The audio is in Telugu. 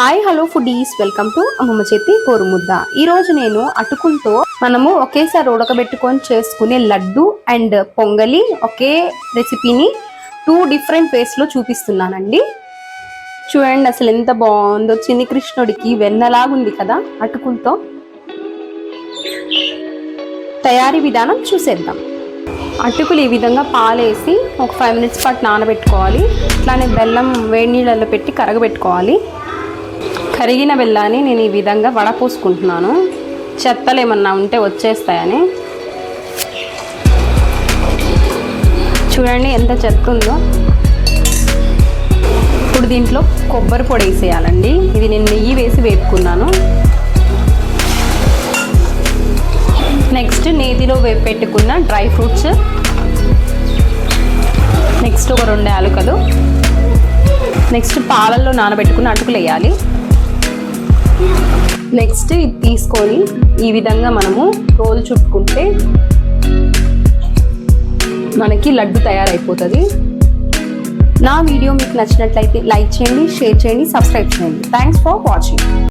Hi hello foodies. Welcome to అమ్మమ్మ చేతి కోరుముద్ద ఈ రోజు నేను అటుకులతో మనము ఒకేసారి ఉడకబెట్టుకొని చేసుకునే లడ్డు అండ్ పొంగలి ఒకే రెసిపీని టూ డిఫరెంట్ వేస్లో చూపిస్తున్నానండి. చూడండి అసలు ఎంత బాగుందో. చిన్ని కృష్ణుడికి వెన్నలాగుంది కదా. అటుకులతో తయారీ విధానం చూసేద్దాం. అటుకులు ఈ విధంగా పాలేసి ఒక ఫైవ్ మినిట్స్ పాటు నానబెట్టుకోవాలి. ఇట్లానే బెల్లం వేడి నీళ్ళల్లో పెట్టి కరగబెట్టుకోవాలి. కరిగిన బెల్లాన్ని నేను ఈ విధంగా వడపోసుకుంటున్నాను. చెత్తలు ఏమన్నా ఉంటే వచ్చేస్తాయని. చూడండి ఎంత చెత్త ఉందో ఇప్పుడు దీంట్లో కొబ్బరి పొడి వేసేయాలండి. ఇది నేను నెయ్యి వేసి వేపుకున్నాను. నెక్స్ట్ నేతిలో వే పెట్టుకున్న డ్రై ఫ్రూట్స్. నెక్స్ట్ ఒక రెండు యాలకులు. నెక్స్ట్ పాలల్లో నానబెట్టుకున్న అటుకులు వేయాలి. నెక్స్ట్ ఇది తీసుకొని ఈ విధంగా మనము రోల్ చుట్టుకుంటే మనకి లడ్డు తయారైపోతుంది. నా వీడియో మీకు నచ్చినట్లయితే లైక్ చేయండి షేర్ చేయండి సబ్స్క్రైబ్ చేయండి. Thanks for watching